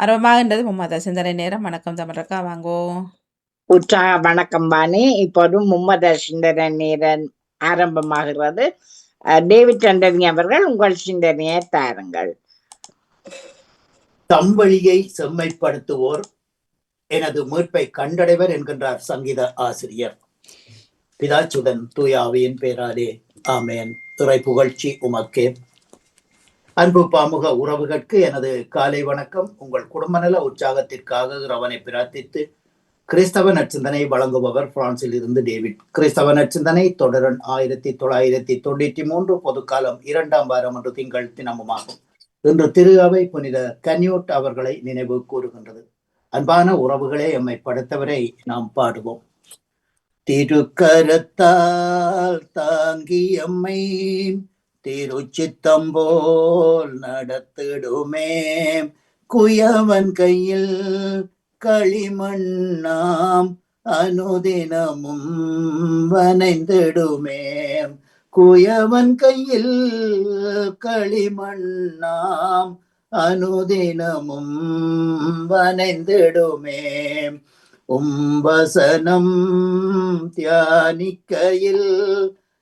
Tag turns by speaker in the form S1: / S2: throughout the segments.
S1: ஆரம்பமாகின்றது மும்மத சிந்தனை நேரம். வணக்கம் தமிழக்கா வாங்கோ.
S2: உற்சாக வணக்கம் பாணி இப்போது மும்மத சிந்தனை நேரம் ஆரம்பமாகிறது. டேவிட் அண்டனி அவர்கள் உங்கள் சிந்தனையை தாருங்கள்.
S3: தம் வழியை செம்மைப்படுத்துவோர் எனது மீட்பை கண்டடைவர் என்கின்றார் சங்கீத ஆசிரியர். பிதாச்சுடன் தூய ஆவியின் பேராலே. ஆமேன். இறை புகழ்ச்சி உமக்கே. அன்பு பாமுக உறவுகளுக்கு எனது காலை வணக்கம். உங்கள் குடும்ப நல உற்சாகத்திற்காக இறைவனை பிரார்த்தித்து கிறிஸ்தவ நற்சிந்தனை வழங்குபவர் பிரான்சில் இருந்து டேவிட். கிறிஸ்தவ நற்சிந்தனை தொடரன் ஆயிரத்தி தொள்ளாயிரத்தி தொண்ணூற்றி மூன்று பொதுக்காலம் இரண்டாம் வாரம் என்று திங்கள் தினமுமாகும். இன்று திரு அவை புனித கன்யூட் அவர்களை நினைவு கூறுகின்றது. அன்பான உறவுகளே எம்மை படைத்தவரை நாம் பாடுவோம். திருக்கரத்தால் தாங்கி எம்மை திருச்சித்தம்போல் நடத்திடுமே குயவன் கையில் களிமண்ணாம் அனுதினமும் வனைந்திடுமே குயவன் கையில் களிமண்ணாம் அனுதினமும் வனைந்திடுமே உம்பசனம் தியானிக்கையில்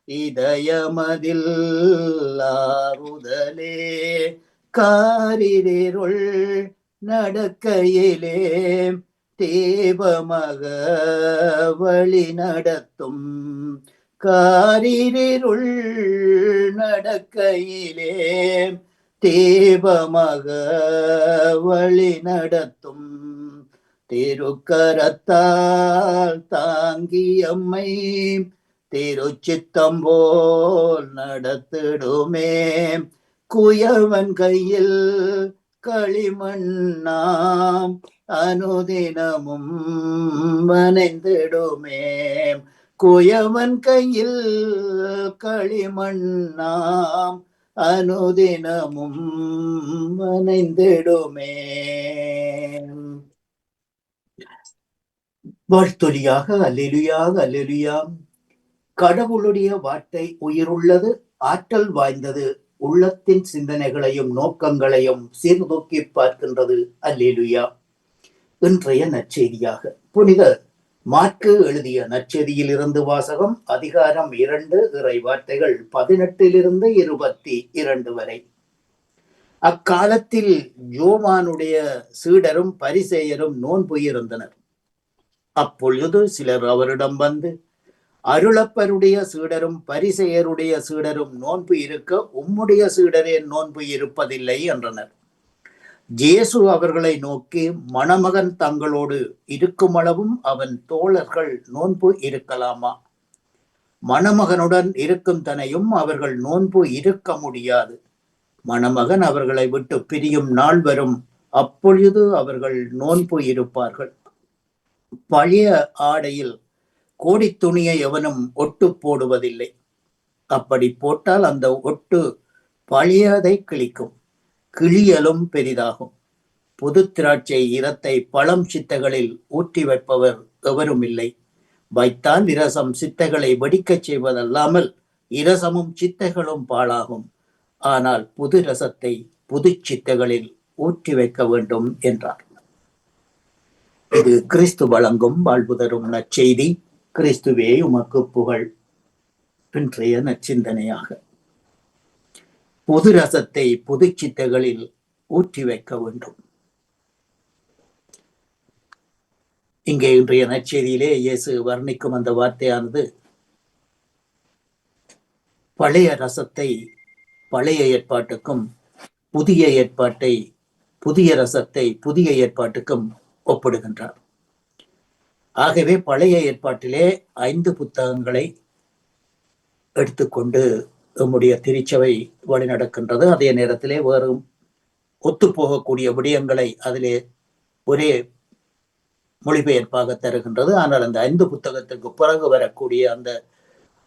S3: இதயமதில்லாருதலே ஆறுதலே காரிருள் நடக்கையிலே தேவமக வழி நடத்தும். காரிருள் நடக்கையிலே தேவமக வழி நடத்தும். திருக்கரத்தால் தாங்கி அம்மை திருச்சித்தம் போல் நடத்திடுமே. குயவன் கையில் களிமண்ணாம் அனுதினமும் வனைந்திடுமே. குயவன் கையில் களிமண்ணாம் அனுதினமும் வனைந்திடுமே. வாழ்த்தொலியாக அல்லெலுயாக அல்லெலுயா. கடவுளுடைய வார்த்தை உயிருள்ளது ஆற்றல் வாய்ந்தது உள்ளத்தின் சிந்தனைகளையும் நோக்கங்களையும் சீர்தூக்கி பார்க்கின்றது. அல்லேலுயா. இன்றைய நற்செய்தியாக. புனித மாற்கு எழுதிய நற்செய்தியில் இருந்து வாசகம் அதிகாரம் இரண்டு இறை வார்த்தைகள் பதினெட்டிலிருந்து இருபத்தி இரண்டு வரை. அக்காலத்தில் ஜோமானுடைய சீடரும் பரிசேயரும் நோன்பு இருந்தனர். அப்பொழுது சிலர் அவரிடம் வந்து அருளப்பருடைய சீடரும் பரிசெயருடைய சீடரும் நோன்பு இருக்க உம்முடைய சீடரே நோன்பு இருப்பதில்லை என்றனர். ஜேசு அவர்களை நோக்கி மணமகன் தங்களோடு இருக்குமளவும் அவன் தோழர்கள் நோன்பு இருக்கலாமா? மணமகனுடன் இருக்கும் தனையும் அவர்கள் நோன்பு இருக்க முடியாது. மணமகன் அவர்களை விட்டு பிரியும் நாள் வரும். அப்பொழுது அவர்கள் நோன்பு இருப்பார்கள். பழைய ஆடையில் கோடி துணியை எவனும் ஒட்டு போடுவதில்லை. அப்படி போட்டால் அந்த ஒட்டு பழையதை கிழிக்கும். கிளியலும் பெரிதாகும். புது திராட்சை இரத்தை பழம் சித்தைகளில் ஊற்றி வைப்பவர் எவரும் இல்லை வைத்தால் இரசம் சித்தைகளை வெடிக்கச் செய்வதல்லாமல் இரசமும் சித்தைகளும் பாழாகும். ஆனால் புது ரசத்தை புது சித்தைகளில் ஊற்றி வைக்க வேண்டும் என்றார். இது கிறிஸ்து வழங்கும் வாழ்வு தரும் நற்செய்தி. கிறிஸ்துவே உமக்கு புகழ். இன்றைய நச்சிந்தனையாக புது ரசத்தை புதுச்சித்தைகளில் ஊற்றி வைக்க வேண்டும். இங்கே இன்றைய நற்செய்தியிலே இயேசு வர்ணிக்கும் அந்த வார்த்தையானது பழைய ரசத்தை பழைய ஏற்பாட்டுக்கும் புதிய ஏற்பாட்டை புதிய ரசத்தை புதிய ஏற்பாட்டுக்கும் ஒப்பிடுகின்றார். ஆகவே பழைய ஏற்பாட்டிலே ஐந்து புத்தகங்களை எடுத்துக்கொண்டு நம்முடைய திருச்சபை வழிநடக்கின்றது அதே நேரத்திலே வெறும் ஒத்துப்போகக்கூடிய விடயங்களை அதிலே ஒரே மொழிபெயர்ப்பாக தருகின்றது. ஆனால் அந்த ஐந்து புத்தகத்திற்கு பிறகு வரக்கூடிய அந்த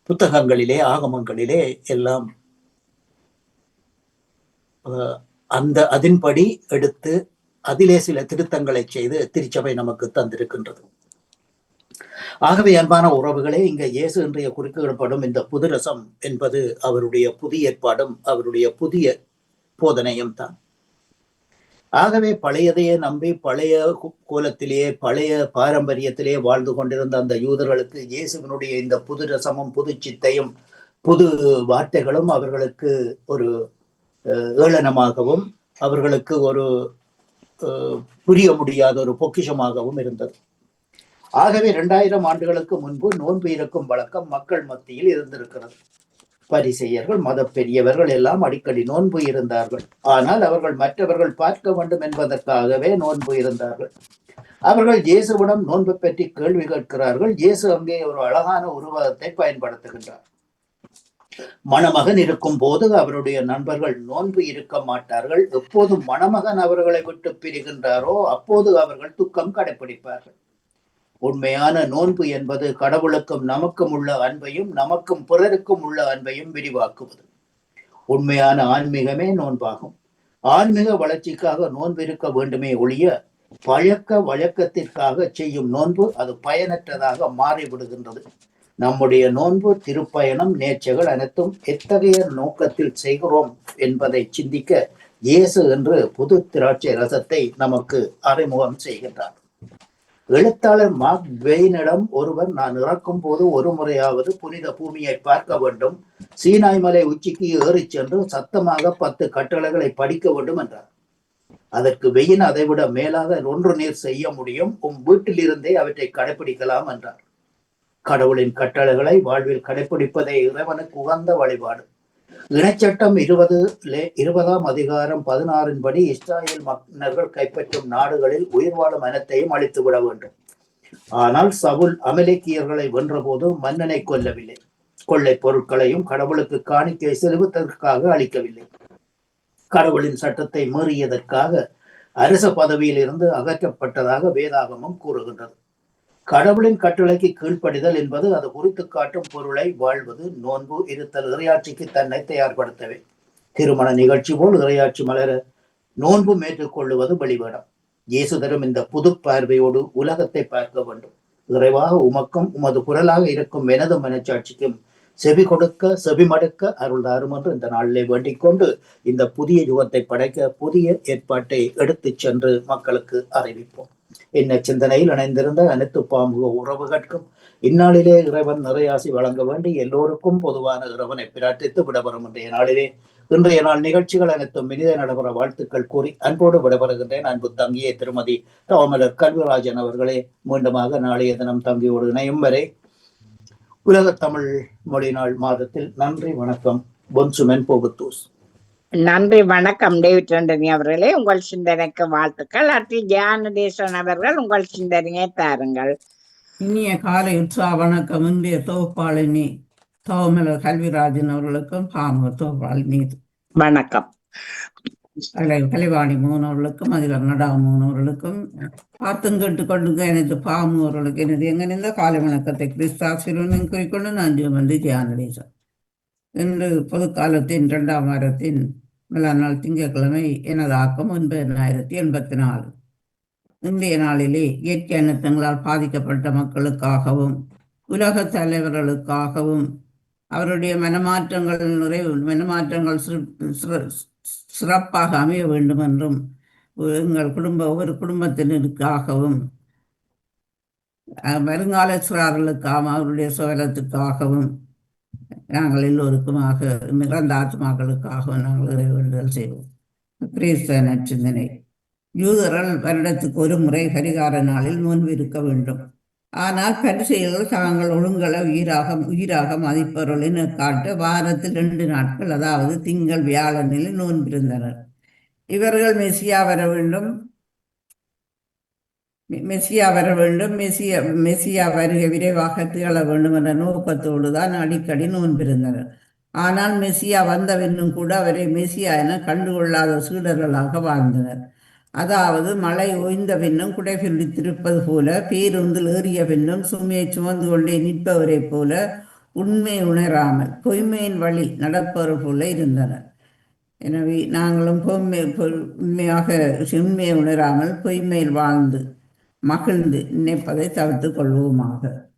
S3: புத்தகங்களிலே ஆகமங்களிலே எல்லாம் அந்த அதன்படி எடுத்து அதிலே சில திருத்தங்களை செய்து திருச்சபை நமக்கு தந்திருக்கின்றது. ஆகவே அன்பான உறவுகளே இங்க இயேசு இன்றைய குறிக்கப்படும் இந்த புதுரசம் என்பது அவருடைய புதிய ஏற்பாடும் அவருடைய புதிய போதனையும் தான். ஆகவே பழையதையே நம்பி பழைய கோலத்திலேயே பழைய பாரம்பரியத்திலேயே வாழ்ந்து கொண்டிருந்த அந்த யூதர்களுக்கு இயேசுவினுடைய இந்த புது ரசமும் புது சித்தையும் புது வார்த்தைகளும் அவர்களுக்கு ஒரு ஏளனமாகவும் அவர்களுக்கு ஒரு புரிய முடியாத ஒரு பொக்கிஷமாகவும் இருந்தது. ஆகவே இரண்டாயிரம் ஆண்டுகளுக்கு முன்பு நோன்பு இருக்கும் வழக்கம் மக்கள் மத்தியில் இருந்திருக்கிறது. பரிசெயர்கள் மத பெரியவர்கள் எல்லாம் அடிக்கடி நோன்பு இருந்தார்கள். ஆனால் அவர்கள் மற்றவர்கள் பார்க்க வேண்டும் என்பதற்காகவே நோன்பு இருந்தார்கள். அவர்கள் இயேசுவிடம் நோன்பு பற்றி கேள்வி கேட்கிறார்கள். இயேசு அங்கே ஒரு அழகான உருவகத்தை பயன்படுத்துகின்றார். மணமகன் இருக்கும் போது அவருடைய நண்பர்கள் நோன்பு இருக்க மாட்டார்கள். எப்போது மணமகன் அவர்களை விட்டு பிரிகின்றாரோ அப்போது அவர்கள் துக்கம் கடைபிடிப்பார்கள் உண்மையான நோன்பு என்பது கடவுளுக்கும் நமக்கும் உள்ள அன்பையும் நமக்கும் பிறருக்கும் உள்ள அன்பையும் விரிவாக்குவது. உண்மையான ஆன்மீகமே நோன்பாகும். ஆன்மீக வளர்ச்சிக்காக நோன்பு இருக்க வேண்டுமே ஒழிய பழக்க வழக்கத்திற்காக செய்யும் நோன்பு அது பயனற்றதாக மாறிவிடுகின்றது. நம்முடைய நோன்பு திருப்பயணம் நேச்சைகள் அனைத்தும் எத்தகைய நோக்கத்தில் செய்கிறோம் என்பதை சிந்திக்க இயேசு என்று புது திராட்சை ரசத்தை நமக்கு அறிமுகம் செய்கின்றார். எழுத்தாளர் மார்க் வெயினிடம் ஒருவர் நான் இறக்கும் போது ஒரு முறையாவது புனித பூமியை பார்க்க வேண்டும். சீனாய் மலை உச்சிக்கு ஏறிச் சென்று சத்தமாக பத்து கட்டளைகளை படிக்க வேண்டும் என்றார். அதற்கு வெயின் அதைவிட மேலாக ஒன்று நீர் செய்ய முடியும். உம் வீட்டிலிருந்தே அவற்றை கடைபிடிக்கலாம் என்றார். கடவுளின் கட்டளைகளை வாழ்வில் கடைபிடிப்பதே இறைவனுக்கு உகந்த வழிபாடு. இனச்சட்டம் இருபது இருபதாம் அதிகாரம் பதினாறின் படி இஸ்ராயேல் மன்னர்கள் கைப்பற்றும் நாடுகளில் உயிர் வாழும் இனத்தையும் அழித்து விட வேண்டும். ஆனால் சவுல் அமலேக்கியர்களை வென்றபோது மன்னனை கொல்லவில்லை. கொள்ளை பொருட்களையும் கடவுளுக்கு காணிக்கை செலுத்ததற்காக அளிக்கவில்லை கடவுளின் சட்டத்தை மீறியதற்காக அரச பதவியில் இருந்து அகற்றப்பட்டதாக வேதாகமம் கூறுகின்றது. கடவுளின் கட்டளைக்கு கீழ்ப்படிதல் என்பது அது குறித்து காட்டும் பொருளை வாழ்வது நோன்பு இருத்தல் இறையாட்சிக்கு தன்னை தயார்படுத்தவே. திருமண நிகழ்ச்சி போல் இறையாட்சி மலர நோன்பு மேற்றுக்கொள்ளுவது வழிபடம் இயேசு தரும் இந்த புது பார்வையோடு உலகத்தை பார்க்க வேண்டும். இறைவாக உமக்கும் உமது குரலாக இருக்கும் எனது மனச்சாட்சிக்கும் செவி கொடுக்க செவி மடுக்க அருள் தாரும் என்று இந்த நாளிலே வேண்டிக் கொண்டு இந்த புதிய யுகத்தை படைக்க புதிய ஏற்பாட்டை எடுத்துச் சென்று மக்களுக்கு அறிவிப்போம். என்ன சிந்தனையில் இணைந்திருந்த அனைத்து பாம்பு உறவுகட்கும். இந்நாளிலே இறைவன் நிறையாசி வழங்க வேண்டி எல்லோருக்கும் பொதுவான இறைவனை பிரார்த்தித்து விடவரும் இன்றைய நாளிலே. இன்றைய நாள் நிகழ்ச்சிகள் அனைத்தும் மினித நடைபெற வாழ்த்துக்கள் கூறி அன்போடு விடைபெறுகின்றேன். அன்பு தங்கிய திருமதி தோமலர் கல்விராஜன் அவர்களே. மீண்டுமாக நாளைய தினம் தங்கியோடு இணையும் வரை உலக தமிழ் மொழி நாள் மாதத்தில் நன்றி வணக்கம். பொன்சுமென் போகுத்தூஸ்
S2: நன்றி வணக்கம் டேவிட் ஆண்டனி அவர்களே. உங்கள் சிந்தனைக்கு வாழ்த்துக்கள். அடுத்து ஜானதேசன் அவர்கள் உங்கள் சிந்தனையை தாருங்கள்.
S4: இனிய காலை உற்சாக வணக்கம். இன்றைய தொகுப்பாளினி தவமலர் கல்விராஜன் அவர்களுக்கும் பாம தொகுப்பாளினி
S2: வணக்கம்.
S4: கலை கலைவாணி மூணு அவர்களுக்கும் அதில் நடா மூணு அவர்களுக்கும் பார்த்தும் கேட்டு கொண்டுங்க எனது பாமு அவர்களுக்கு எனது எங்கனிருந்த காலை வணக்கத்தை கிறிஸ்தாசிரியனும் குறிக்கொண்டு நன்றி வந்து ஜியானடேசன் இன்று பொதுக்காலத்தின் இரண்டாம் வாரத்தின் முதலாம் நாள் திங்கட்கிழமை எனது ஆக்கம் ஒன்பதாயிரத்தி எண்பத்தி நாலு. இன்றைய நாளிலே இயற்கை அனர்த்தங்களால் பாதிக்கப்பட்ட மக்களுக்காகவும் உலக தலைவர்களுக்காகவும் அவருடைய மனமாற்றங்கள் நிறைவு மனமாற்றங்கள் சிறப்பாக அமைய வேண்டும் என்றும் எங்கள் குடும்ப ஒவ்வொரு குடும்பத்தினருக்காகவும் வருங்கால சிறார்களுக்காகவும் அவருடைய சுவலத்துக்காகவும் நாங்கள் எல்லோருக்குமாக இறந்த ஆத்மாக்களுக்காக நாங்கள் இறைவேண்டுதல் செய்வோம். கிறிஸ்தவ நற்சிந்தனை. யூதர்கள் வருடத்துக்கு ஒரு முறை கரிகார நாளில் நோன்பு இருக்க வேண்டும். ஆனால் பரிசெயல்கள் தாங்கள் ஒழுங்கல உயிராக உயிராக மதிப்பவர்களின் காட்ட வாரத்தில் ரெண்டு நாட்கள் அதாவது திங்கள் வியாழனில் நோன்பிருந்தனர். இவர்கள் மெசியா வர வேண்டும். மெஸ்ஸியா வர வேண்டும். மெஸ்ஸியா மெஸ்ஸியா வருகை விரைவாக திகழ வேண்டும் என்ற நோக்கத்தோடு தான் அடிக்கடி நோன்பிருந்தனர் ஆனால் மெஸ்ஸியா வந்தவென்னும் கூட அவரை மெஸ்ஸியா என கண்டுகொள்ளாத சீடர்களாக வாழ்ந்தனர். அதாவது மழை ஓய்ந்த பின்னும் குடை பிடித்திருப்பது போல பேருந்தில் ஏறிய பின்னும் சுமையை சுமந்து கொண்டே நிற்பவரைப் போல உண்மை உணராமல் பொய்மையின் வழி நடப்பவர் போல இருந்தனர். எனவே நாங்களும் பொய்மை உண்மையாக உண்மையை உணராமல் பொய்மையில் வாழ்ந்து மகிழ்ந்து நினைப்பதை தவிர்த்துக் கொள்வோமாக.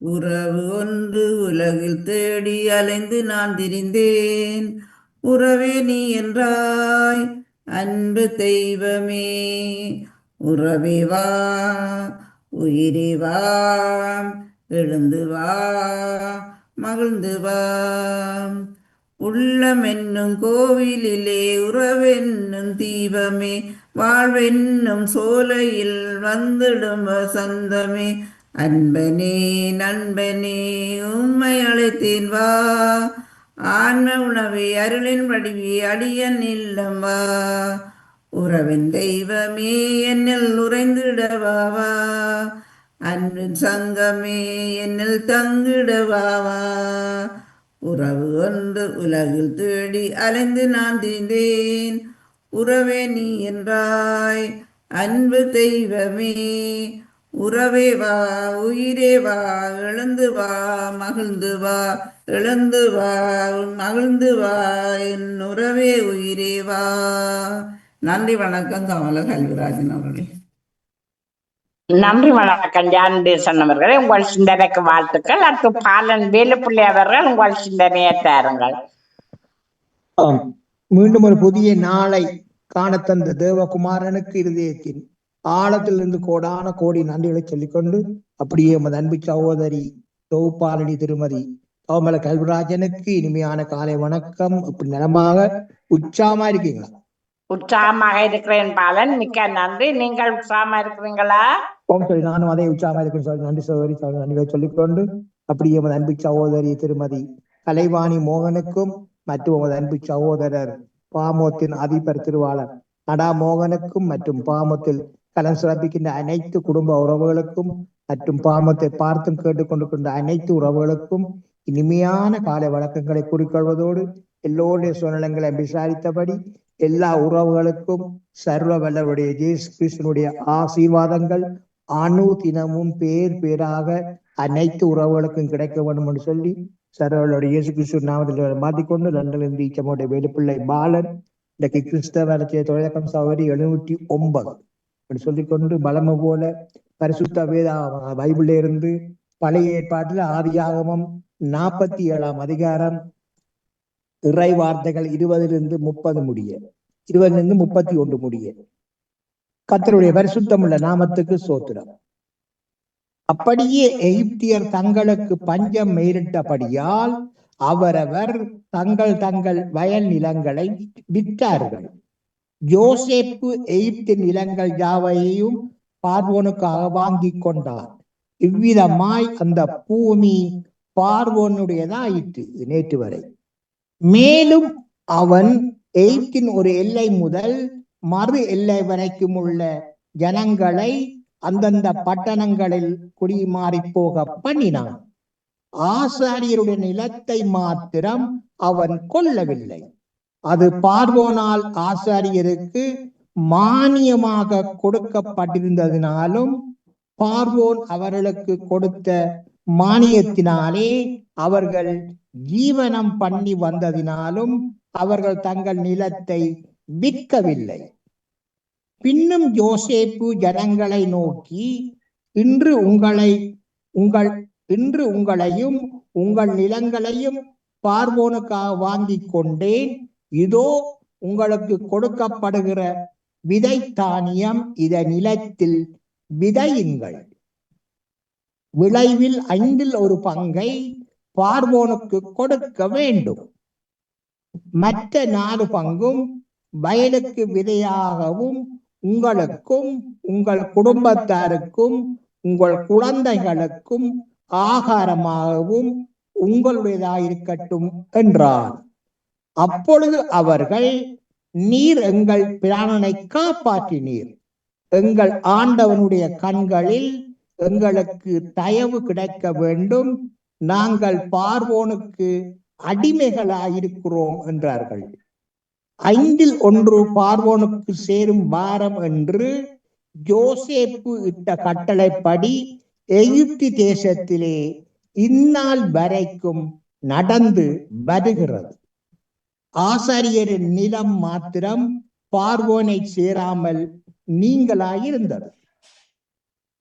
S4: உறவு ஒன்று உலகில் தேடி அலைந்து நான் திரிந்தேன். உறவே நீ என்றாய் அன்பு தெய்வமே. உறவே வா உயிரே வா எழுந்து வா மகிழ்ந்து வா. உள்ளமென்னும் கோவிலிலே உறவென்னும் தீபமே வாழ்வென்னும் சோலையில் வந்திடும் வசந்தமே. அன்பனே நண்பனே உம்மை அழைத்தேன் வா. ஆன்ம உணவே அருளின் வடிவே அடியன் இல்லம் வா. உறவின் தெய்வமே என்னில் உறைந்திடவாவா அன்பின் சங்கமே என்னில் தங்கிடவாவா உறவு ஒன்று உலகில் தேடி அலைந்து நான் தீந்தேன். உறவே நீ என்றாய் அன்பு தெய்வமே. உறவே வா உயிரே வா எழுந்து வா மகிழ்ந்து வா எழுந்து வா மகிழ்ந்து வா என் உறவே உயிரே வா. நன்றி வணக்கம் கமல கல்விராஜன் அவர்களே.
S2: நன்றி வணக்கம் ஜானதேசன் அவர்களே. உங்கள் சிந்தனைக்கு வாழ்த்துக்கள். அடுத்து பாலன் வேலுப்பிள்ளை அவர்கள் உங்கள் சிந்தனையை தாருங்கள்.
S5: மீண்டும் ஒரு புதிய நாளை காணத்தந்த தேவகுமாரனுக்கு இருதயத்தின் ஆழத்திலிருந்து கோடான கோடி நன்றிகளை சொல்லிக்கொண்டு அப்படியே எமது அன்பு சகோதரி தொகுப்பாளனி திருமதி கோமல கல்விராஜனுக்கு இனிமையான காலை வணக்கம். அப்படி நிலமாக உற்சாகமா இருக்கீங்களா?
S2: உற்சாகமாக இருக்கிறேன் பாலன். மிக்க நன்றி. நீங்கள் உற்சாகமா இருக்கிறீங்களா?
S5: ஓம் சரி நானும் அதே உற்சாகமா இருக்கிறேன் சொல்லி நன்றி சகோதரி நன்றி சொல்லிக்கொண்டு அப்படியே எமது அன்பு சகோதரி திருமதி கலைவாணி மோகனுக்கும் மற்றும் உமது அன்பு சகோதரர் பாமோத்தின் அதிபர் திருவாளர் நடா மோகனுக்கும் மற்றும் பாமத்தில் கலன் சிறப்பிக்கின்ற அனைத்து குடும்ப உறவுகளுக்கும் மற்றும் பாமத்தை பார்த்தும் கேட்டுக்கொண்டிருக்கின்ற அனைத்து உறவுகளுக்கும் இனிமையான காலை வழக்கங்களை குறிக்கொள்வதோடு எல்லோருடைய சூழ்நிலங்களை விசாரித்தபடி எல்லா உறவுகளுக்கும் சர்வ வல்லவருடைய ஜேசு கிருஷ்ணனுடைய ஆசீர்வாதங்கள் அணு தினமும் பேர் பேராக அனைத்து உறவுகளுக்கும் கிடைக்க வேண்டும் என்று சொல்லி சர்வலுடைய இயேசு கிறிஸ்து நாமத்தில் மாற்றிக்கொண்டு லண்டனிலிருந்து ஈச்சமோடைய வேலுப்பிள்ளை பாலன் இன்றைக்கு கிறிஸ்தவ தொழிலகம் சவரி எழுநூற்றி ஒன்பது அப்படி சொல்லிக்கொண்டு பலம போல பரிசுத்த வேதா பைபிள்ல இருந்து பழைய ஏற்பாட்டில் ஆதியாகமம் நாற்பத்தி ஏழாம் அதிகாரம் இறை வார்த்தைகள் இருபதிலிருந்து முப்பது முடிய இருபதிலிருந்து முப்பத்தி ஒன்று முடிய. கத்தருடைய பரிசுத்தமுள்ள நாமத்துக்கு சோத்திரம். அப்படியே எகிப்தியர் தங்களுக்கு பஞ்சம் மேலிட்டபடியால் அவரவர் தங்கள் தங்கள் வயல் நிலங்களை விற்றார்கள். யோசேப்பு எகிப்தின் நிலங்கள் யாவையும் பார்வோனுக்காக வாங்கி கொண்டார். இவ்விதமாய் அந்த பூமி பார்வோனுடையதாயிற்று நேற்று வரை. மேலும் அவன் எய்த்தின் ஒரு எல்லை முதல் மறு எல்லை வரைக்கும் உள்ள ஜனங்களை அந்தந்த பட்டணங்களில் குடிமாறி போக பண்ணினான். ஆசாரியருடைய நிலத்தை மாத்திரம் அவன் கொல்லவில்லை. அது பார்வோனால் ஆசாரியருக்கு மானியமாக கொடுக்கப்பட்டிருந்ததினாலும் பார்வோன் அவர்களுக்கு கொடுத்த மானியத்தினாலே அவர்கள் ஜீவனம் பண்ணி வந்ததினாலும் அவர்கள் தங்கள் நிலத்தை விற்கவில்லை. பின்னும் யோசேப்பு ஜனங்களை நோக்கி இன்று உங்களை உங்கள் இன்று உங்களையும் உங்கள் நிலங்களையும் பார்வோனுக்காக வாங்கி கொண்டேன் இதோ உங்களுக்கு கொடுக்கப்படுகிற விதை தானியம் இத நிலத்தில் விதையுங்கள். விளைவில் ஐந்தில் ஒரு பங்கை பார்வோனுக்கு கொடுக்க வேண்டும். மற்ற நாலு பங்கும் வயலுக்கு விதையாகவும் உங்களுக்கும் உங்கள் குடும்பத்தாருக்கும் உங்கள் குழந்தைகளுக்கும் ஆகாரமாகவும் உங்களுடையதாயிருக்கட்டும் என்றார். அப்பொழுது அவர்கள் நீர் எங்கள் பிராணனை காப்பாற்றினீர். எங்கள் ஆண்டவனுடைய கண்களில் எங்களுக்கு தயவு கிடைக்க வேண்டும். நாங்கள் பார்வோனுக்கு அடிமைகளாயிருக்கிறோம் என்றார்கள். ஐந்தில் ஒன்று பார்வோனுக்கு சேரும் பாரம் என்று ஜோசேப்பு இட்ட கட்டளைப்படி எகிப்தி தேசத்திலே இந்நாள் வரைக்கும் நடந்து வருகிறது. ஆசாரியரின் நிலம் மாத்திரம் பார்வோனை சேராமல் நீங்களாயிருந்தது.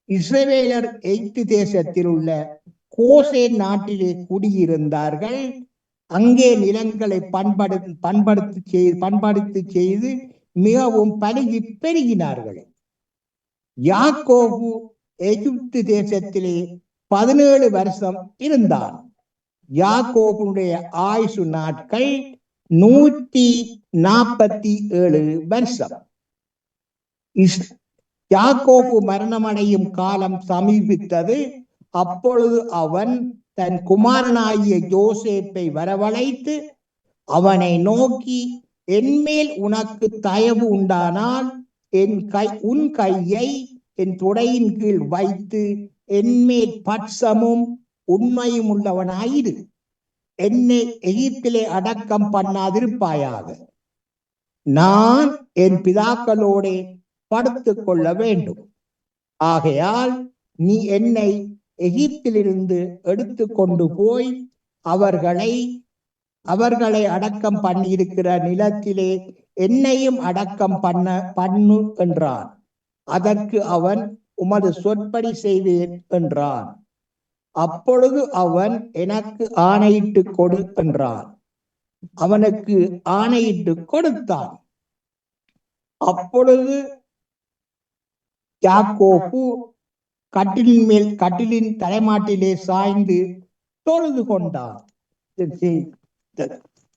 S5: இஸ்ரவேலர் எய்த்து தேசத்தில் உள்ள கோசே நாட்டிலே குடியிருந்தார்கள். அங்கே நிலங்களை பண்படு பண்படுத்து செய்து பண்படுத்து செய்து மிகவும் பருகி பெருகினார்கள். யாக்கோபு எகிப்து தேசத்திலே பதினேழு வருஷம் இருந்தான். யாக்கோபுடைய ஆயுசு நாட்கள் நூத்தி நாற்பத்தி ஏழு வருஷம். இஸ்- யாக்கோபு மரணமடையும் காலம் சமீபித்தது. அப்பொழுது அவன் தன் குமாரனாகிய யோசேப்பை வரவழைத்து அவனை நோக்கி என்மேல் உனக்கு தயவு உண்டானால் என் கை உன் கையை என் துடையின் கீழ் வைத்து என்மேல் பட்சமும் உண்மையும் உள்ளவனாயிரு. என்னை எகிப்திலே அடக்கம் பண்ணாதிருப்பாயாக. நான் என் பிதாக்களோடே படுத்துக் கொள்ள வேண்டும். ஆகையால் நீ என்னை எகிப்திலிருந்து எடுத்து கொண்டு போய் அவர்களை அவர்களை அடக்கம் பண்ணியிருக்கிற நிலத்திலே என்னையும் அடக்கம் பண்ண பண்ணு என்றான். அதற்கு அவன் உமது சொற்படி செய்வேன் என்றான். அப்பொழுது அவன் எனக்கு ஆணையிட்டு கொடு என்றான். அவனுக்கு ஆணையிட்டு கொடுத்தான். அப்பொழுது யாக்கோப்பு கட்டிலின் மேல் கட்டிலின் தலைமாட்டிலே சாய்ந்து தொழுது கொண்டான் இந்த இந்த-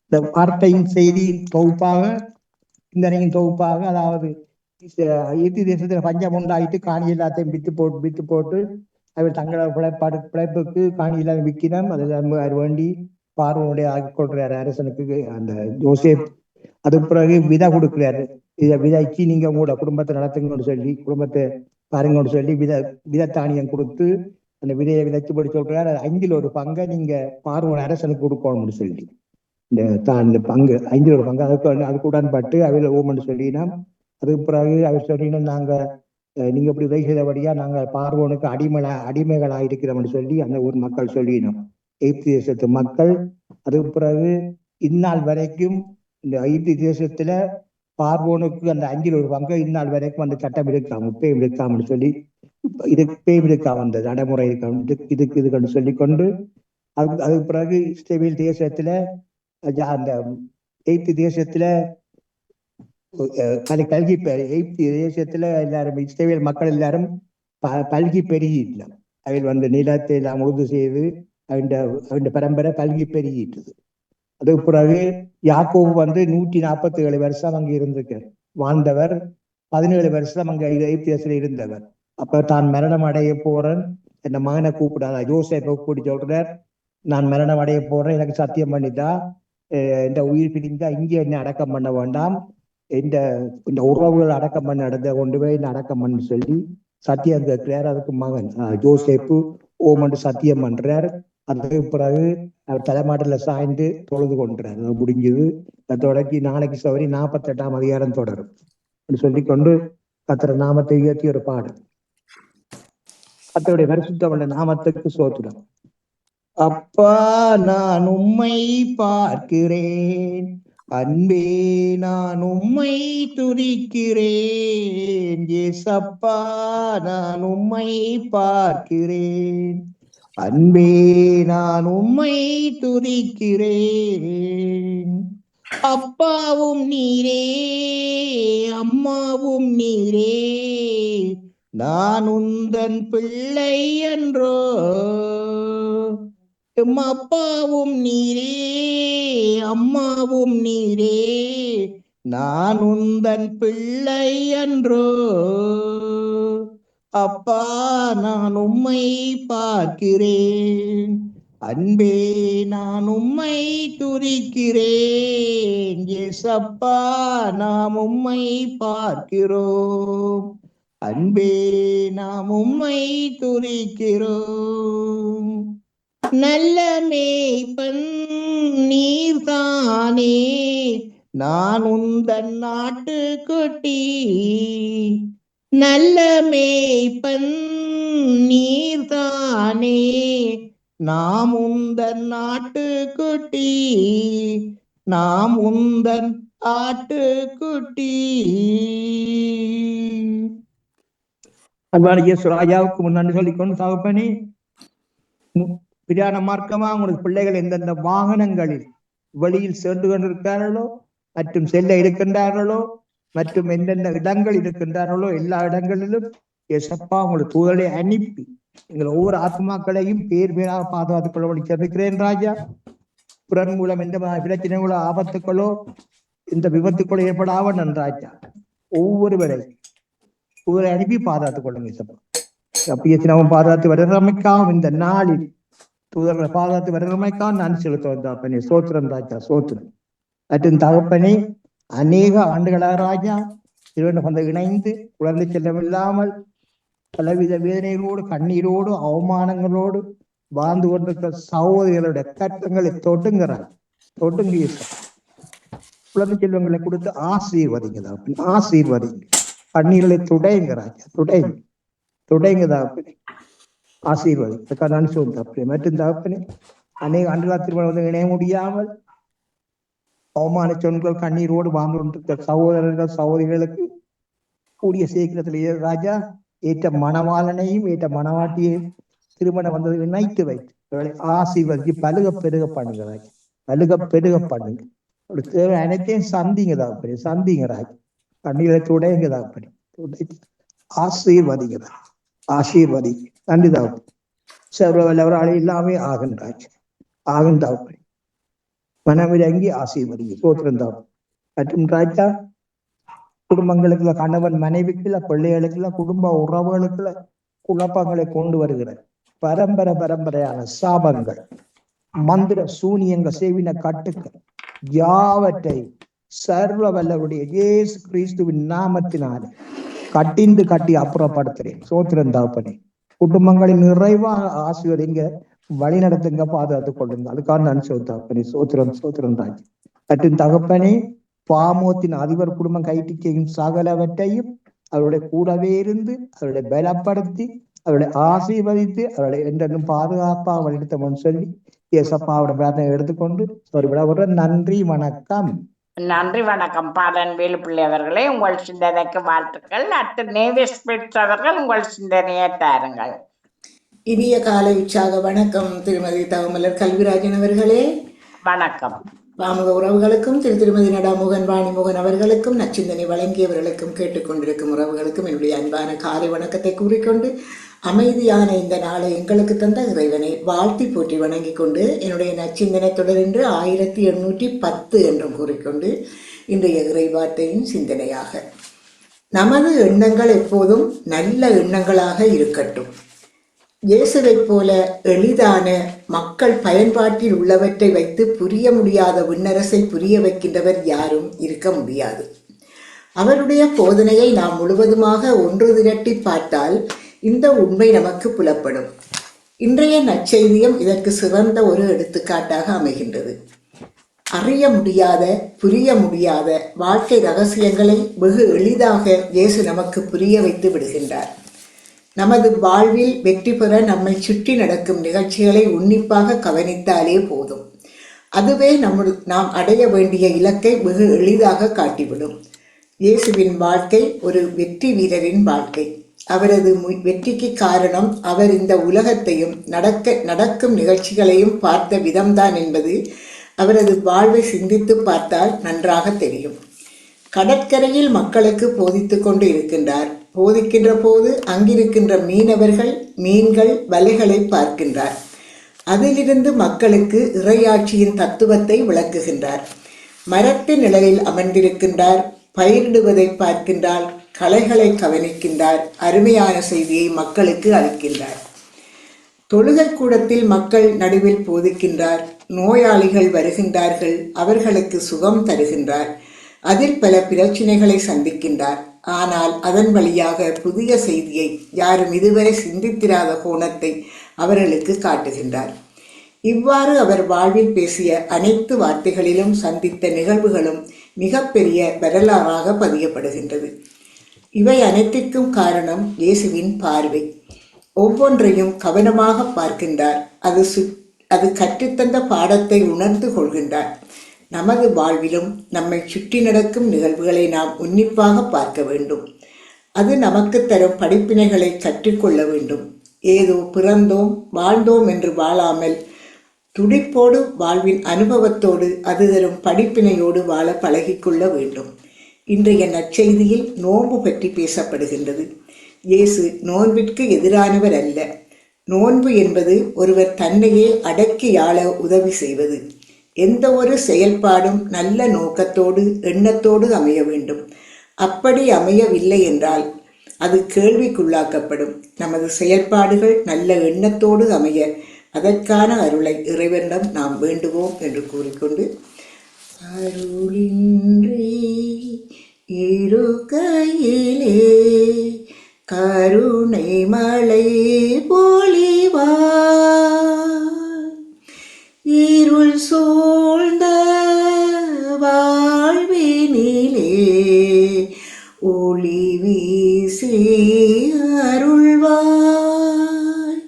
S5: இந்த வார்த்தையின் செய்தி தொகுப்பாக சிந்தனையின் தொகுப்பாக அதாவது இறுதி தேசத்துல பஞ்சம் உண்டாயிட்டு காணி எல்லாத்தையும் வித்து போட்டு வித்து போட்டு அவர் தங்களோட பிழைப்பாடு பிழைப்புக்கு காணி எல்லாம் விற்கினோம் அதெல்லாம் வேண்டி பார்வனுடைய ஆக்கி கொள்றாரு அரசனுக்கு அந்த ஜோசேப் அதுக்கு பிறகு விதை கொடுக்குறாரு. இதை விதைச்சு நீங்க உங்களோட குடும்பத்தை நடத்துங்கன்னு சொல்லி குடும்பத்தை பாருங்கன்னு சொல்லி வித விதத்தானியம் கொடுத்து அந்த விதையை விதைச்சு போட்டு சொல்றாரு. அஞ்சில் ஒரு பங்கை நீங்க பார்வன் அரசனுக்கு கொடுக்கணும்னு சொல்லி. இந்த தான் இந்த பங்கு ஐந்தில் ஒரு பங்கு. அதுக்கு அதுக்கு உடன்பட்டு அவையில் ஓமன்னு சொல்லினா அதுக்கு பிறகு அவர் சொல்லினா நாங்க நீங்க இப்படி உதவி செய்தபடியா நாங்க பார்வோனுக்கு அடிமலை அடிமைகளா இருக்கிறோம்னு சொல்லி அந்த ஊர் மக்கள் சொல்லினோம். எகிப்து தேசத்து மக்கள். அதுக்கு பிறகு இந்நாள் வரைக்கும் இந்த ஐந்து தேசத்துல பார்வோனுக்கு அந்த அஞ்சில் ஒரு பங்கு இந்நாள் வரைக்கும் அந்த சட்டம் இருக்காம இப்பயும் இருக்காமன்னு சொல்லி இது இப்பயும் இருக்காம அந்த நடைமுறை இருக்காம இதுக்கு இது இதுக்குன்னு சொல்லி கொண்டு அதுக்கு அதுக்கு பிறகு இஸ்ரேல் தேசத்துல அந்த எய்த்து தேசத்துல கலை கல்கி எய்த்து தேசத்துல எல்லாரும் இஸ்ரேல் மக்கள் எல்லாரும் ப- பல்கி பெருகிட்டு அவள் வந்து நிலத்தை எல்லாம் உழுது செய்து அவன் அவன் பரம்பரை பல்கி பெருகிட்டுது. அதுக்கு பிறகு யாக்கோபு வந்து நூற்றி நாற்பத்தி ஏழு வருஷம் அங்கே இருந்திருக்கார். வாழ்ந்தவர் பதினேழு வருஷம் அங்க ஐபிஎஸ்ல இருந்தவர். அப்ப தான் மரணம் அடைய போறேன். என்ன மகனை கூப்பிடாத யோசேப்பை கூப்பிட்டு சொல்றார். நான் மரணம் அடைய போறேன். எனக்கு சத்தியம் பண்ணிதா இந்த உயிர் பிரிந்தா இங்கே என்ன அடக்கம் பண்ண வேண்டாம். இந்த இந்த உறவுகள் அடக்கம் பண்ண இடத்த கொண்டு போய் என்ன அடக்கம் பண்ணு சொல்லி சத்தியம் கேட்கிறார். அதுக்கு மகன் ஜோசேப்பு ஓமண்டு சத்தியம் பண்றார். அதுக்கு பிறகு தலைமாட்டில் சாய்ந்து தொழுது கொண்டார் முடிஞ்சது. தொடங்கி நாளைக்கு சவரி நாற்பத்தெட்டாம் அதிகாரம் தொடரும். என்று சொல்லிக்கொண்டு கத்திர நாமத்தை உயர்த்தி ஒரு பாடு கத்தருடைய பரிசுத்தமுள்ள நாமத்துக்கு சோத்துடும் அப்பா நான் உம்மை பார்க்கிறேன். அன்பே நான் உம்மை துதிக்கிறேன். ஏசப்பா நான் உம்மை பார்க்கிறேன். அன்பே நான் உம்மை துதிக்கிறேன். அப்பாவும் நீரே அம்மாவும் நீரே. நான் உந்தன் பிள்ளை என்றோ எம் அப்பாவும் நீரே அம்மாவும் நீரே. நான் உந்தன் பிள்ளை என்றோ அப்பா நான் உம்மை பார்க்கிறேன். அன்பே நான் உம்மை துதிக்கிறேன். ஏசப்பா நாம் உம்மை பார்க்கிறோம். அன்பே நாம் உம்மை துதிக்கிறோம். நல்ல மேய்ப்பன் நீர்தானே. நான் உந்தன் நாட்டு குட்டி நல்ல மேய்ப்பன் நீர்தானே. நாம் உந்தன் நாட்டுக்குட்டி. நாம் உந்தன் ஆட்டுக்குட்டி. அன்பான இயேசு ராஜாவுக்கு முன்னாடி சொல்லிக்கொண்டு தகப்பனே மு- பிரயாண மார்க்கமா உங்களுக்கு பிள்ளைகள் எந்தெந்த வாகனங்களில் வழியில் சென்று கொண்டிருக்கிறார்களோ மற்றும் செல்ல இருக்கின்றார்களோ மற்றும் எந்தெந்த இடங்கள் இருக்கின்றார்களோ எல்லா இடங்களிலும் எசப்பா உங்களை தூதரை அனுப்பி எங்கள் ஒவ்வொரு ஆத்மாக்களையும் பேர் பேராக பாதுகாத்துக் கொள்ளபடி செபிக்கிறேன் ராஜா. புறன் மூலம் எந்த பிரச்சனைகளோ ஆபத்துக்களோ இந்த விபத்துக்களோ ஏற்படாம நன்றாஜா ஒவ்வொருவரை தூதரை அனுப்பி பாதுகாத்துக் கொள்ளுங்க எசப்பா அப்படி பாதுகாத்து வருகிறமைக்காகவும் இந்த நாளில் தூதர்களை பாதுகாத்து வருகிறமைக்காக நான் செலுத்த வந்தாப்பனே சோத்திரம் ராஜா சோத்திரம். மற்றும் தகப்பனே அநேக ஆண்டுகளாக ராஜா இருவரும் இணைந்து குழந்தை செல்லம் இல்லாமல் பலவித வேதனைகளோடு கண்ணீரோடு அவமானங்களோடு வாழ்ந்து கொண்டிருக்கிற சகோதரிகளுடைய கட்டங்களை தொட்டுங்கிறார். தொட்டுங்க குழந்தை செல்வங்களை கொடுத்து ஆசீர்வதிங்க தகப்பனே ஆசீர்வதிங்க. கண்ணீர்களை துடைங்க ராஜா துடைங்க. துடையுங்க தகப்பனே ஆசீர்வாதி நான் சொல்லுங்க மற்றும் தகப்பனே அநேக ஆண்டுகளாக திருமணம் வந்து இணைய முடியாமல் அவமான சொற்கள் கண்ணீரோடு வாழ்ந்து கொண்டிருக்கிற சகோதரர்கள் சகோதரிகளுக்கு கூடிய சீக்கிரத்திலேயே ராஜா ஏற்ற மணவாளனையும் ஏற்ற மணவாட்டியையும் திருமணம் வந்தது இணைத்து வைத்து அவர்களை ஆசீர்வதிச்சு பலுக பெருக பண்ணுங்க ராஜா. பலுக பெருக பண்ணுங்க. தேவை அனைத்தையும் சந்திங்க தாப்படி சந்திங்க ராஜா. கண்ணீரை துடைங்க தாப்படி ஆசீர்வதிங்க ஆசீர்வதி நன்றி தாப்படி சர்வ வல்லவரால் எல்லாமே ஆகும் தாப்படி. மனமிறங்கி ஆசீர்வதி சோத்திரம் தாப்படி மற்றும் ராஜா குடும்பங்களுக்குள்ள கணவன் மனைவிக்குள்ள பிள்ளைகளுக்குள்ள குடும்ப உறவுகளுக்குள்ள குழப்பங்களை கொண்டு வருகிற பரம்பரை பரம்பரையான சாபங்கள் மந்திர சூனியங்க சேவின கட்டுக்கள் யாவற்றை சர்வ வல்லவருடைய இயேசு கிறிஸ்துவின் நாமத்தினாலே கட்டிந்து கட்டி அப்புறப்படுத்துறேன் சோத்திரம் தாப்பனே குடும்பங்களை நிறைவாக ஆசிர்வதிங்க வழி நடத்துங்க பாதுகாத்துக் கொள்ளுங்க. அதுக்காக நான் சோத்தாப்பனே சோத்திரம் சோத்திரம் ராஜி கட்டின் தகப்பனே பாமோத்தின் அதிபர் குடும்பம் கைட்டிக்கையும் சகலவற்றையும் அவருடைய கூடவே இருந்து அவருடைய பலப்படுத்தி அவருடைய ஆசீர்வதித்து அவருடைய என்றென்றும் பாதுகாப்பாக வழிநடத்தவன் சொல்லி இயேசப்பாவோட பிரார்த்தனை எடுத்துக்கொண்டு ஒரு விட நன்றி வணக்கம்.
S2: நன்றி வணக்கம். பாலன் வேலுப்பிள்ளை அவர்களே உங்கள் சிந்தனைக்கு வாழ்த்துக்கள். அடுத்து நேவிஸ் பிரிட்ஸ் அவர்கள் உங்கள் சிந்தனையை தாருங்கள்.
S6: இனிய காலை உற்சாக வணக்கம் திருமதி தவமலர் கல்விராஜன் அவர்களே.
S2: வணக்கம்.
S6: பாமுக உறவுகளுக்கும் திரு திருமதி நடாமுகன் வாணிமுகன் அவர்களுக்கும் நச்சிந்தனை வழங்கியவர்களுக்கும் கேட்டுக்கொண்டிருக்கும் உறவுகளுக்கும் என்னுடைய அன்பான காலை வணக்கத்தை கூறிக்கொண்டு அமைதியான இந்த நாளை எங்களுக்கு தந்த இறைவனை வாழ்த்தி போற்றி வணங்கிக் கொண்டு என்னுடைய நச்சிந்தனை தொடரென்று ஆயிரத்தி எண்ணூற்றி பத்து என்றும் கூறிக்கொண்டு இன்றைய இறைவார்த்தையின் சிந்தனையாக. நமது எண்ணங்கள் எப்போதும் நல்ல எண்ணங்களாக இருக்கட்டும். இயேசுவைப் போல எளிதான மக்கள் பயன்பாட்டில் உள்ளவற்றை வைத்து புரிய முடியாத விண்ணரசை புரிய வைக்கின்றவர் யாரும் இருக்க முடியாது. அவருடைய போதனையை நாம் முழுவதுமாக ஒன்று திரட்டி பார்த்தால் இந்த உண்மை நமக்கு புலப்படும். இன்றைய நற்செய்தியம் இதற்கு சிறந்த ஒரு எடுத்துக்காட்டாக அமைகின்றது. அறிய முடியாத புரிய முடியாத வாழ்க்கை ரகசியங்களை வெகு எளிதாக இயேசு நமக்கு புரிய வைத்து விடுகின்றார். நமது வாழ்வில் வெற்றி பெற நம்மை சுற்றி நடக்கும் நிகழ்ச்சிகளை உன்னிப்பாக கவனித்தாலே போதும். அதுவே நம்மு நாம் அடைய வேண்டிய இலக்கை வெகு எளிதாக காட்டிவிடும். இயேசுவின் வாழ்க்கை ஒரு வெற்றி வீரரின் வாழ்க்கை. அவரது மு- வெற்றிக்கு காரணம் அவர் இந்த உலகத்தையும் நடக்க நடக்கும் நிகழ்ச்சிகளையும் பார்த்த விதம்தான் என்பது அவரது வாழ்வை சிந்தித்து பார்த்தால் நன்றாக தெரியும். கடற்கரையில் மக்களுக்கு போதித்து கொண்டு இருக்கின்றார். போதிக்கின்ற போது அங்கிருக்கின்ற மீனவர்கள் மீன்கள் வலைகளை பார்க்கின்றார். அதிலிருந்து மக்களுக்கு இறையாட்சியின் தத்துவத்தை விளக்குகின்றார். மரத்தின் நிழலில் அமர்ந்திருக்கின்றார் பயிரிடுவதை பார்க்கின்றார் களைகளை கவனிக்கின்றார் அருமையான செய்தியை மக்களுக்கு அளிக்கின்றார். தொழுகை கூடத்தில் மக்கள் நடுவில் போதிக்கின்றார் நோயாளிகள் வருகின்றார்கள் அவர்களுக்கு சுகம் தருகின்றார். அதில் பல பிரச்சனைகளை சந்திக்கின்றார். ஆனால் அதன் வழியாக புதிய செய்தியை யாரும் இதுவரை சிந்தித்திராத கோணத்தை அவர்களுக்கு காட்டுகின்றார். இவ்வாறு அவர் வாழ்வில் பேசிய அனைத்து வார்த்தைகளிலும் சந்தித்த நிகழ்வுகளும் மிகப்பெரிய வரலாறாக பதியப்படுகின்றது. இவை அனைத்திற்கும் காரணம் இயேசுவின் பார்வை. ஒவ்வொன்றையும் கவனமாக பார்க்கின்றார். அது சு அது கற்றுத்தந்த பாடத்தை உணர்ந்து கொள்கின்றார். நமது வாழ்விலும் நம்மை சுற்றி நடக்கும் நிகழ்வுகளை நாம் உன்னிப்பாக பார்க்க வேண்டும். அது நமக்கு தரும் படிப்பினைகளை கற்றுக்கொள்ள வேண்டும். ஏதோ பிறந்தோம் வாழ்ந்தோம் என்று வாழாமல் துடிப்போடு வாழ்வின் அனுபவத்தோடு அது தரும் படிப்பினையோடு வாழ பழகிக்கொள்ள வேண்டும். இன்றைய நற்செய்தியில் நோன்பு பற்றி பேசப்படுகின்றது. இயேசு நோன்பிற்கு எதிரானவர் அல்ல. நோன்பு என்பது ஒருவர் தன்னையே அடக்கி ஆள உதவி செய்வது. எந்த ஒரு செயல்பாடும் நல்ல நோக்கத்தோடு எண்ணத்தோடு அமைய வேண்டும். அப்படி அமையவில்லை என்றால் அது கேள்விக்குள்ளாக்கப்படும். நமது செயல்பாடுகள் நல்ல எண்ணத்தோடு அமைய அதற்கான அருளை இறைவனிடம் நாம் வேண்டுவோம் என்று கூறிக்கொண்டு அருளின்றி இருக்கையிலே கருணை மலை பொழிவாய் இருள் சூழ்ந்த வாழ்வினிலே ஒளி வீசி அருள்வாய்.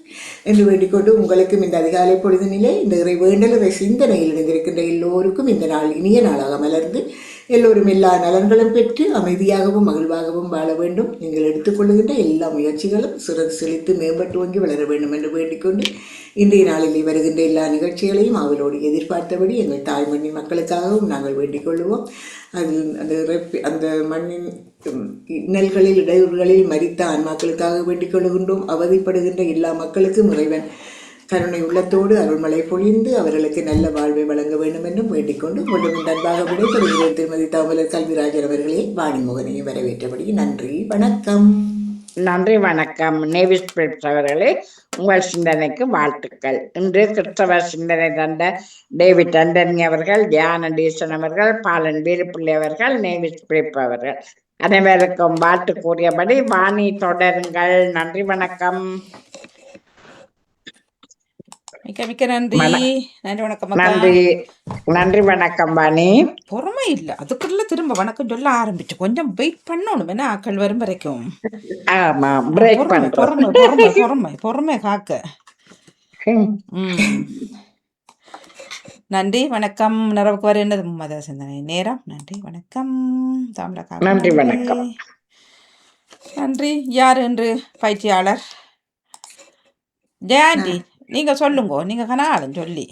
S6: என்று வேண்டிக்கொண்டு உங்களுக்கும் இந்த அதிகாலை பொழுது நிலை இந்த இறை வேண்டலரை சிந்தனையில் இணைந்திருக்கின்ற எல்லோருக்கும் இந்த நாள் இனிய நாளாக மலர்ந்து எல்லோரும் எல்லா நலன்களும் பெற்று அமைதியாகவும் மகிழ்வாகவும் வாழ வேண்டும். நீங்கள் எடுத்துக்கொள்ளுகின்ற எல்லா முயற்சிகளும் சிறந்து செழித்து மேம்பட்டு வங்கி வளர வேண்டும் என்று வேண்டிக்கொண்டு இன்றைய நாளில் வருகின்ற எல்லா நிகழ்ச்சிகளையும் அவளோடு எதிர்பார்த்தபடி எங்கள் தாய்மண்ணின் மக்களுக்காகவும் நாங்கள் வேண்டிக் கொள்வோம் அதில் அந்த இறப்பி- அந்த மண்ணின் இன்னல்களில் இடையூறுகளில் மறித்த ஆன்மாக்களுக்காக வேண்டிக் கொள்கின்றோம் அவதிப்படுகின்ற எல்லா மக்களுக்கும் இறைவன் கருணை உள்ளத்தோடு அருள்மழை பொழிந்து அவர்களுக்கு நல்ல வாழ்வை வழங்க வேண்டும் என்றும் வேண்டிக்கொண்டு மீண்டும் நன்றாக விடைபெறுகிறேன். திருமதி தாமலர் கல்விராஜர் அவர்களே வாணிமோகனையும் வரவேற்றபடி நன்றி வணக்கம்.
S2: நன்றி வணக்கம். நேவிஸ் பிலிப்ஸ் அவர்களே உங்கள் சிந்தனைக்கு வாழ்த்துக்கள். இன்று கிறிஸ்தவ சிந்தனை தந்த டேவிட் அண்டனி அவர்கள் தியான டீசன் அவர்கள் பாலன் வீரப்பிள்ளை அவர்கள் நேவிஸ் பிலிப் அவர்கள். அனைவருக்கும் வாழ்த்து கூறியபடி வாணி தொடருங்கள். நன்றி வணக்கம்.
S1: மிக்க மிக்க நன்றி. நன்றி வணக்கம்
S2: நன்றி. நன்றி வணக்கம் வாணி
S1: பொறுமை இல்லை. அதுக்குள்ள திரும்ப வணக்கம் சொல்ல ஆரம்பிச்சு. கொஞ்சம் வெயிட் பண்ணணும். என்ன ஆக்கள் வரும் வரைக்கும்.
S2: ஆமா பிரேக்
S1: பொறுமை பொறுமை பொறுமை பொறுமை காக்க. நன்றி வணக்கம். நிறவுக்கு வருகின்றது மத சிந்தனை. நேரம். நன்றி வணக்கம். தாமரக்கா
S2: நன்றி, வணக்கம்.
S1: நன்றி. யார் என்று பயிற்சியாளர்? ஜெயாண்டி. நீங்க சொல்லுங்க நீங்க கனாலும் சொல்லி.